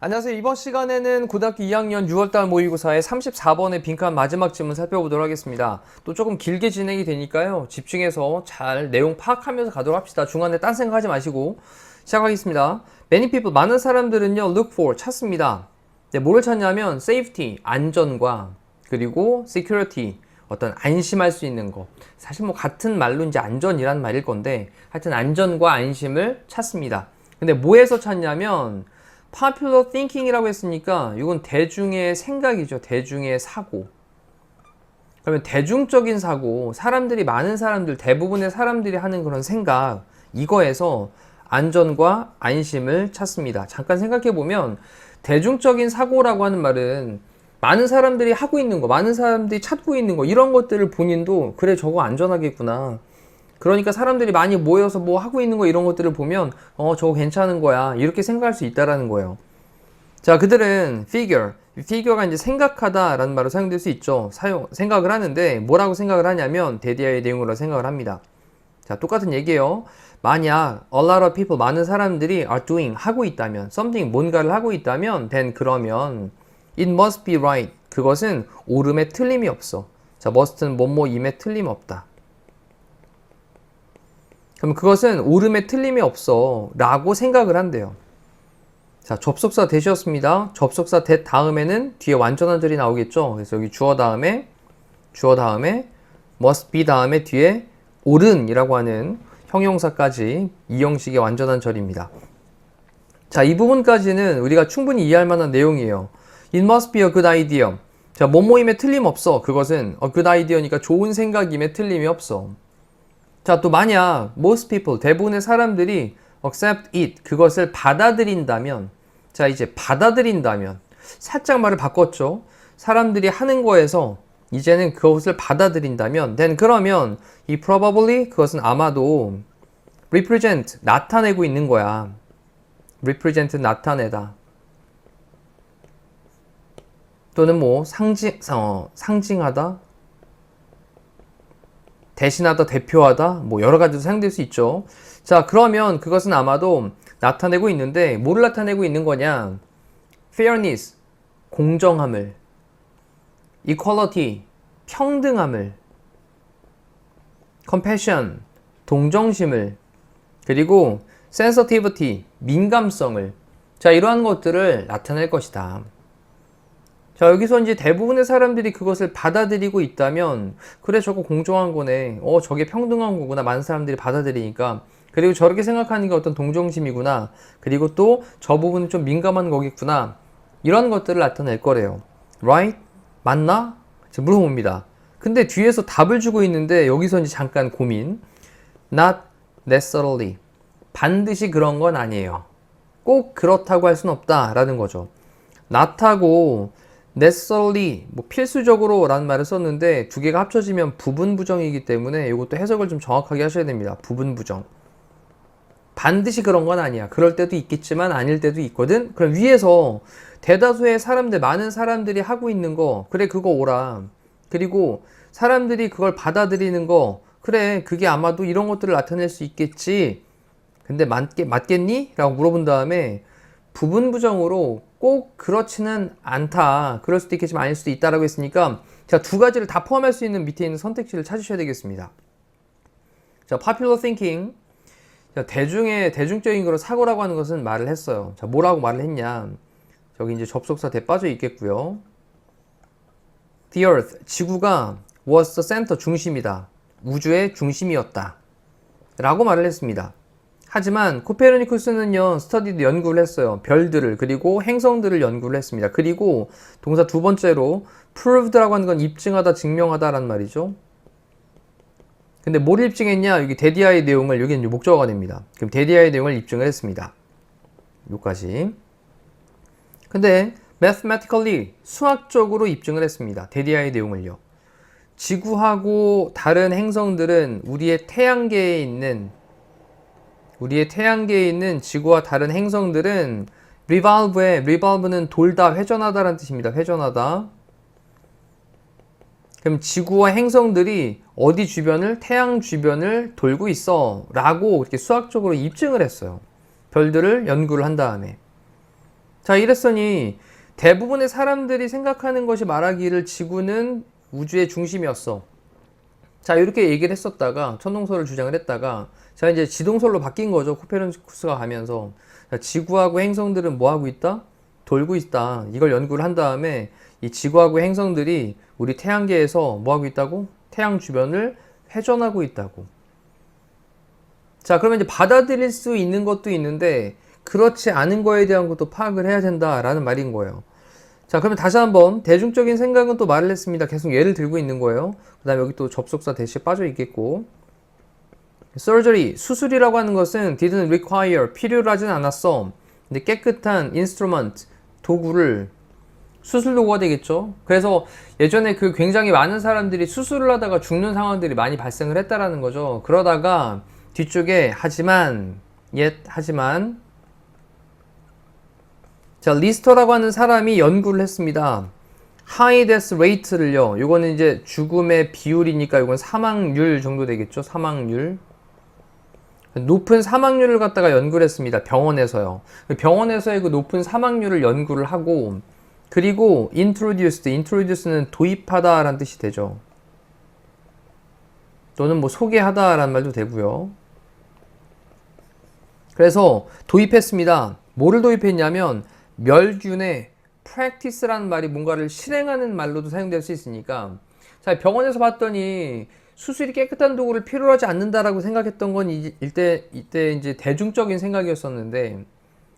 안녕하세요. 이번 시간에는 고등학교 2학년 6월달 모의고사의 34번의 빈칸 마지막 질문 살펴보도록 하겠습니다. 또 조금 길게 진행이 되니까요. 집중해서 잘 내용 파악하면서 가도록 합시다. 중간에 딴 생각하지 마시고 시작하겠습니다. Many people, 많은 사람들은요, look for, 찾습니다. 네, 뭐를 찾냐면 safety, 안전과 그리고 security, 어떤 안심할 수 있는 거. 사실 뭐 같은 말로 이제 안전이란 말일 건데 하여튼 안전과 안심을 찾습니다. 근데 뭐에서 찾냐면 popular thinking이라고 했으니까 이건 대중의 생각이죠. 대중의 사고. 그러면 대중적인 사고, 사람들이 많은 사람들, 대부분의 사람들이 하는 그런 생각, 이거에서 안전과 안심을 찾습니다. 잠깐 생각해 보면 대중적인 사고라고 하는 말은 많은 사람들이 하고 있는 거, 많은 사람들이 찾고 있는 거, 이런 것들을 본인도 그래 저거 안전하겠구나. 그러니까 사람들이 많이 모여서 뭐 하고 있는 거 이런 것들을 보면 어 저거 괜찮은 거야 이렇게 생각할 수 있다라는 거예요. 자 그들은 figure, figure가 이제 생각하다 라는 말로 사용될 수 있죠. 사용 생각을 하는데 뭐라고 생각을 하냐면 데디아의 내용으로 생각을 합니다. 자 똑같은 얘기예요. 만약 a lot of people 많은 사람들이 are doing 하고 있다면 something 뭔가를 하고 있다면 then 그러면 it must be right 그것은 옳음에 틀림이 없어. 자 must는 뭐뭐임에 틀림 없다. 그럼 그것은 옳음에 틀림이 없어 라고 생각을 한대요. 자, 접속사 되셨습니다. 접속사 대 다음에는 뒤에 완전한 절이 나오겠죠. 그래서 여기 주어 다음에 주어 다음에 must be 다음에 뒤에 옳은이라고 하는 형용사까지 이 형식의 완전한 절입니다. 자, 이 부분까지는 우리가 충분히 이해할 만한 내용이에요. It must be a good idea. 자, 뭐뭐임에 틀림없어. 그것은 a good idea니까 좋은 생각임에 틀림이 없어. 자, 또 만약 most people, 대부분의 사람들이 accept it, 그것을 받아들인다면, 자, 이제 받아들인다면, 살짝 말을 바꿨죠. 사람들이 하는 거에서 이제는 그것을 받아들인다면, then 그러면 이 probably 그것은 아마도 represent, 나타내고 있는 거야. represent, 나타내다. 또는 뭐 상징, 어, 상징하다, 대신하다, 대표하다, 뭐 여러 가지로 사용될 수 있죠. 자, 그러면 그것은 아마도 나타내고 있는데 뭐를 나타내고 있는 거냐? fairness, 공정함을, equality, 평등함을, compassion, 동정심을, 그리고 sensitivity, 민감성을. 자, 이러한 것들을 나타낼 것이다. 자, 여기서 이제 대부분의 사람들이 그것을 받아들이고 있다면, 그래, 저거 공정한 거네. 어, 저게 평등한 거구나. 많은 사람들이 받아들이니까. 그리고 저렇게 생각하는 게 어떤 동정심이구나. 그리고 또 저 부분은 좀 민감한 거겠구나. 이런 것들을 나타낼 거래요. Right? 맞나? 물어봅니다. 근데 뒤에서 답을 주고 있는데, 여기서 이제 잠깐 고민. Not necessarily. 반드시 그런 건 아니에요. 꼭 그렇다고 할 수는 없다라는 거죠. not하고 necessarily 뭐 필수적으로 라는 말을 썼는데 두 개가 합쳐지면 부분 부정이기 때문에 이것도 해석을 좀 정확하게 하셔야 됩니다. 부분 부정. 반드시 그런 건 아니야. 그럴 때도 있겠지만 아닐 때도 있거든. 그럼 위에서 대다수의 사람들, 많은 사람들이 하고 있는 거, 그래, 그거 오라. 그리고 사람들이 그걸 받아들이는 거, 그래, 그게 아마도 이런 것들을 나타낼 수 있겠지. 근데 맞겠, 맞겠니? 라고 물어본 다음에 부분 부정으로 꼭 그렇지는 않다. 그럴 수도 있겠지만 아닐 수도 있다라고 했으니까 자, 두 가지를 다 포함할 수 있는 밑에 있는 선택지를 찾으셔야 되겠습니다. 자, popular thinking. 자, 대중의 대중적인 거로 사고라고 하는 것은 말을 했어요. 자, 뭐라고 말을 했냐? 저기 이제 접속사 대 빠져 있겠고요. The earth, 지구가 was the center 중심이다. 우주의 중심이었다. 라고 말을 했습니다. 하지만 코페르니쿠스는요 스터디드 연구를 했어요. 별들을 그리고 행성들을 연구를 했습니다. 그리고 동사 두 번째로 proved라고 하는 건 입증하다 증명하다라는 말이죠. 근데 뭘 입증했냐? 여기 데디아의 내용을 여기는 목적어가 됩니다. 그럼 데디아의 내용을 입증을 했습니다. 여기까지. 근데 mathematically 수학적으로 입증을 했습니다. 데디아의 내용을요. 지구하고 다른 행성들은 우리의 태양계에 있는 우리의 태양계에 있는 지구와 다른 행성들은 revolve에 revolve는 돌다 회전하다라는 뜻입니다. 회전하다. 그럼 지구와 행성들이 어디 주변을 태양 주변을 돌고 있어라고 이렇게 수학적으로 입증을 했어요. 별들을 연구를 한 다음에. 자, 이랬으니 대부분의 사람들이 생각하는 것이 말하기를 지구는 우주의 중심이었어. 자, 이렇게 얘기를 했었다가 천동설을 주장을 했다가 자, 이제 지동설로 바뀐 거죠. 코페르니쿠스가 가면서 자, 지구하고 행성들은 뭐 하고 있다? 돌고 있다. 이걸 연구를 한 다음에 이 지구하고 행성들이 우리 태양계에서 뭐 하고 있다고? 태양 주변을 회전하고 있다고. 자, 그러면 이제 받아들일 수 있는 것도 있는데 그렇지 않은 거에 대한 것도 파악을 해야 된다라는 말인 거예요. 자, 그러면 다시 한번 대중적인 생각은 또 말을 했습니다. 계속 예를 들고 있는 거예요. 그 다음에 여기 또 접속사 대시 빠져 있겠고. Surgery, 수술이라고 하는 것은 didn't require, 필요로 하진 않았어. 근데 깨끗한 instrument, 도구를 수술 도구가 되겠죠. 그래서 예전에 그 굉장히 많은 사람들이 수술을 하다가 죽는 상황들이 많이 발생을 했다라는 거죠. 그러다가 뒤쪽에 하지만 옛 하지만 자 리스터라고 하는 사람이 연구를 했습니다. 하이 데스 레이트를요. 요거는 이제 죽음의 비율이니까 이건 사망률 정도 되겠죠. 사망률. 높은 사망률을 갖다가 연구를 했습니다. 병원에서요. 병원에서의 그 높은 사망률을 연구를 하고 그리고 introduced, introduce는 도입하다라는 뜻이 되죠. 또는 뭐 소개하다라는 말도 되고요. 그래서 도입했습니다. 뭐를 도입했냐면 멸균의 practice라는 말이 뭔가를 실행하는 말로도 사용될 수 있으니까 자 병원에서 봤더니 수술이 깨끗한 도구를 필요로 하지 않는다라고 생각했던 건 이때 이때 이제 대중적인 생각이었었는데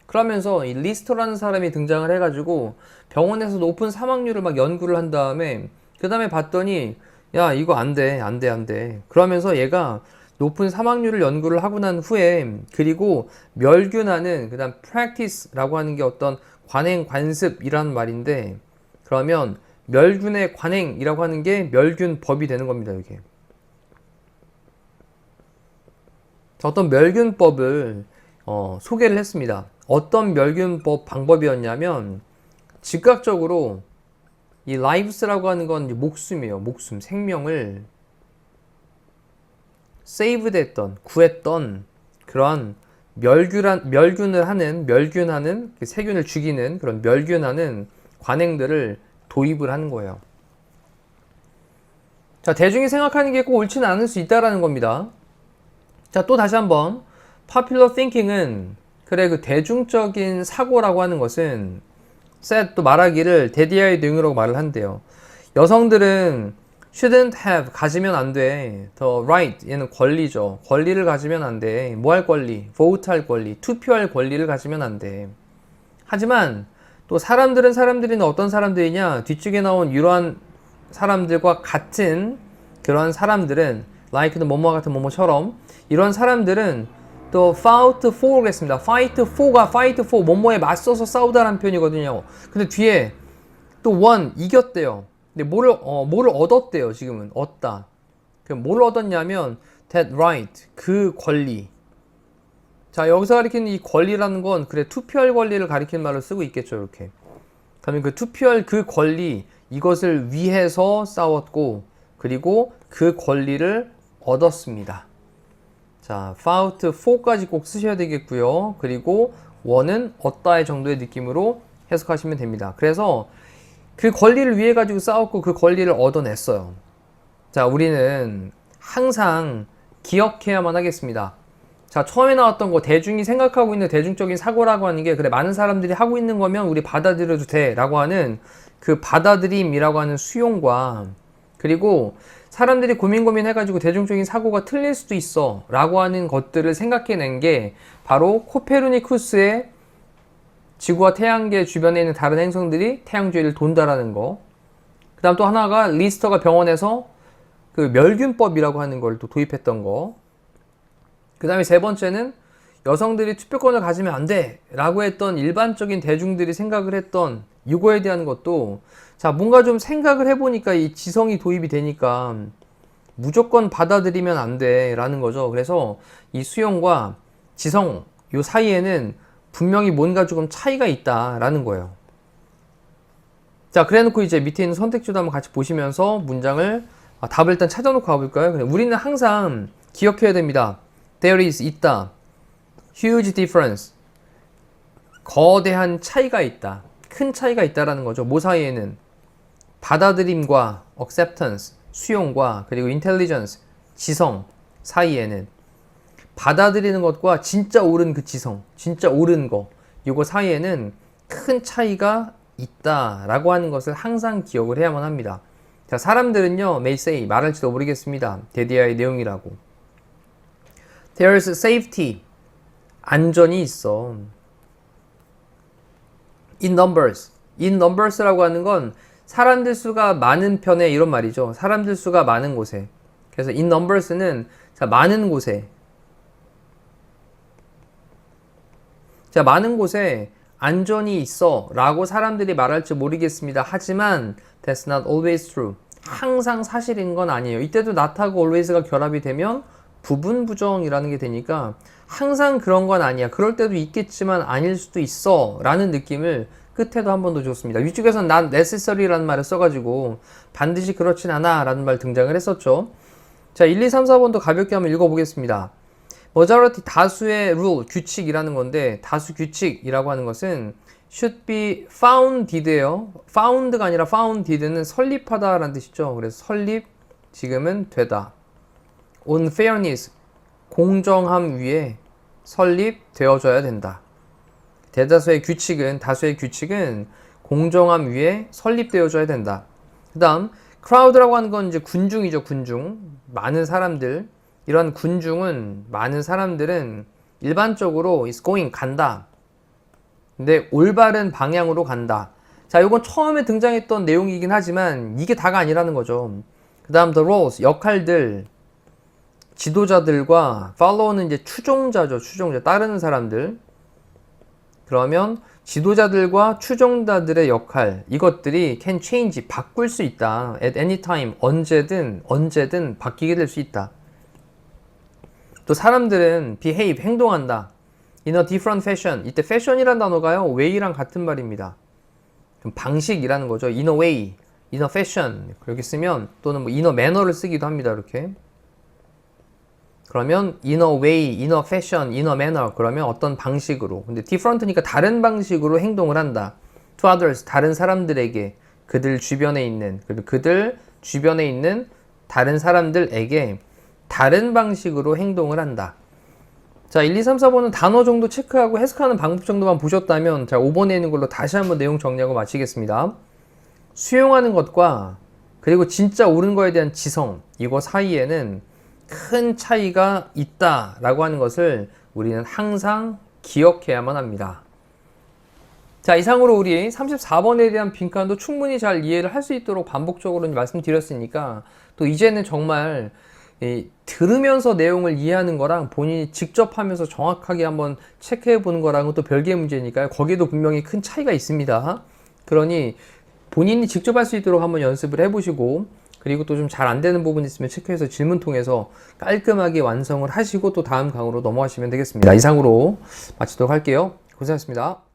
그러면서 이 리스터라는 사람이 등장을 해가지고 병원에서 높은 사망률을 막 연구를 한 다음에 그 다음에 봤더니 야 이거 안돼안돼안 돼. 그러면서 얘가 높은 사망률을 연구를 하고 난 후에 그리고 멸균하는 그다음 practice라고 하는 게 어떤 관행 관습이라는 말인데 그러면 멸균의 관행이라고 하는 게 멸균법이 되는 겁니다 이게 어떤 멸균법을 어, 소개를 했습니다 어떤 멸균법 방법이었냐면 즉각적으로 이 lives라고 하는 건 목숨이에요 목숨 생명을 세이브됐던 구했던 그런 멸균한 멸균을 하는 멸균하는 그 세균을 죽이는 그런 멸균하는 관행들을 도입을 하는 거예요. 자 대중이 생각하는 게 꼭 옳지는 않을 수 있다라는 겁니다. 자 또 다시 한번 popular thinking은 그래 그 대중적인 사고라고 하는 것은 셋 또 말하기를 데디아의 능이라고 말을 한대요. 여성들은 shouldn't have 가지면 안 돼. the right 얘는 권리죠. 권리를 가지면 안 돼. 뭐 할 권리? vote 할 권리, 투표할 권리를 가지면 안 돼. 하지만 또 사람들은 사람들이는 어떤 사람들이냐? 뒤쪽에 나온 이러한 사람들과 같은 그런 사람들은 like는 뭐뭐 같은 뭐뭐처럼 이런 사람들은 또 fight for를 했습니다. fight for가 fight for 뭐뭐에 맞서서 싸우다라는 표현이거든요. 근데 뒤에 또 one 이겼대요. 근데 뭐를 어, 뭐를 얻었대요 지금은 얻다. 그럼 뭘 얻었냐면 that right 그 권리. 자 여기서 가리키는 이 권리라는 건 그래 투표할 권리를 가리키는 말로 쓰고 있겠죠 이렇게. 그러면 그 투표할 그 권리 이것을 위해서 싸웠고 그리고 그 권리를 얻었습니다. 자, fought for까지 꼭 쓰셔야 되겠고요. 그리고 원은 얻다의 정도의 느낌으로 해석하시면 됩니다. 그래서 그 권리를 위해 가지고 싸웠고 그 권리를 얻어냈어요. 자, 우리는 항상 기억해야만 하겠습니다. 자, 처음에 나왔던 거 대중이 생각하고 있는 대중적인 사고라고 하는 게 그래 많은 사람들이 하고 있는 거면 우리 받아들여도 돼라고 하는 그 받아들임이라고 하는 수용과 그리고 사람들이 고민 고민 해가지고 대중적인 사고가 틀릴 수도 있어 라고 하는 것들을 생각해낸 게 바로 코페르니쿠스의 지구와 태양계 주변에 있는 다른 행성들이 태양 주위를 돈다라는 거. 그 다음 또 하나가 리스터가 병원에서 그 멸균법이라고 하는 걸 또 도입했던 거. 그 다음에 세 번째는 여성들이 투표권을 가지면 안 돼! 라고 했던 일반적인 대중들이 생각을 했던 이거에 대한 것도 자, 뭔가 좀 생각을 해보니까 이 지성이 도입이 되니까 무조건 받아들이면 안 돼! 라는 거죠. 그래서 이 수용과 지성, 요 사이에는 분명히 뭔가 조금 차이가 있다라는 거예요. 자, 그래 놓고 이제 밑에 있는 선택지도 한번 같이 보시면서 문장을 아, 답을 일단 찾아놓고 가볼까요? 그냥 우리는 항상 기억해야 됩니다. There is 있다. Huge difference. 거대한 차이가 있다. 큰 차이가 있다라는 거죠. 뭐 사이에는 받아들임과 acceptance, 수용과 그리고 intelligence, 지성 사이에는 받아들이는 것과 진짜 옳은 그 지성, 진짜 옳은 거, 이거 사이에는 큰 차이가 있다라고 하는 것을 항상 기억을 해야만 합니다. 자, 사람들은요, may say, 말할지도 모르겠습니다. 데디아의 내용이라고. There's safety, 안전이 있어. In numbers, in numbers라고 하는 건 사람들 수가 많은 편에 이런 말이죠. 사람들 수가 많은 곳에. 그래서 in numbers는 자, 많은 곳에. 자, 많은 곳에 안전이 있어 라고 사람들이 말할지 모르겠습니다. 하지만 that's not always true. 항상 사실인 건 아니에요. 이때도 not하고 always가 결합이 되면 부분 부정이라는 게 되니까 항상 그런 건 아니야. 그럴 때도 있겠지만 아닐 수도 있어 라는 느낌을 끝에도 한 번 더 줬습니다. 위쪽에서는 난 necessary라는 말을 써가지고 반드시 그렇진 않아 라는 말 등장을 했었죠. 자, 1, 2, 3, 4번도 가볍게 한번 읽어보겠습니다. majority 다수의 rule 규칙이라는 건데 다수 규칙이라고 하는 것은 should be founded예요. found가 아니라 founded는 설립하다 라는 뜻이죠. 그래서 설립 지금은 되다. on fairness 공정함 위에 설립되어져야 된다. 대다수의 규칙은 다수의 규칙은 공정함 위에 설립되어져야 된다. 그다음 crowd라고 하는 건 이제 군중이죠, 군중. 많은 사람들. 이런 군중은 많은 사람들은 일반적으로 is going 간다. 근데 올바른 방향으로 간다. 자, 이건 처음에 등장했던 내용이긴 하지만 이게 다가 아니라는 거죠. 그다음 the roles 역할들 지도자들과 follow는 이제 추종자죠. 추종자 따르는 사람들. 그러면 지도자들과 추종자들의 역할 이것들이 can change 바꿀 수 있다. at any time 언제든 언제든 바뀌게 될 수 있다. 또 사람들은 behave 행동한다. in a different fashion. 이때 fashion이란 단어가요. way랑 같은 말입니다. 좀 방식이라는 거죠. in a way, in a fashion. 그렇게 쓰면 또는 뭐 in a manner를 쓰기도 합니다. 이렇게. 그러면 in a fashion, in a manner 그러면 어떤 방식으로. 근데 different니까 다른 방식으로 행동을 한다. To others 다른 사람들에게 그들 주변에 있는 그리고 그들 주변에 있는 다른 사람들에게 다른 방식으로 행동을 한다. 자 1, 2, 3, 4번은 단어 정도 체크하고 해석하는 방법 정도만 보셨다면 자 5번에 있는 걸로 다시 한번 내용 정리하고 마치겠습니다. 수용하는 것과 그리고 진짜 옳은 거에 대한 지성 이거 사이에는 큰 차이가 있다라고 하는 것을 우리는 항상 기억해야만 합니다. 자, 이상으로 우리 34번에 대한 빈칸도 충분히 잘 이해를 할 수 있도록 반복적으로 말씀드렸으니까 또 이제는 정말 이, 들으면서 내용을 이해하는 거랑 본인이 직접 하면서 정확하게 한번 체크해 보는 거랑은 또 별개의 문제니까요. 거기에도 분명히 큰 차이가 있습니다. 그러니 본인이 직접 할 수 있도록 한번 연습을 해보시고 그리고 또 좀 잘 안 되는 부분 있으면 체크해서 질문 통해서 깔끔하게 완성을 하시고 또 다음 강으로 넘어가시면 되겠습니다. 이상으로 마치도록 할게요. 고생하셨습니다.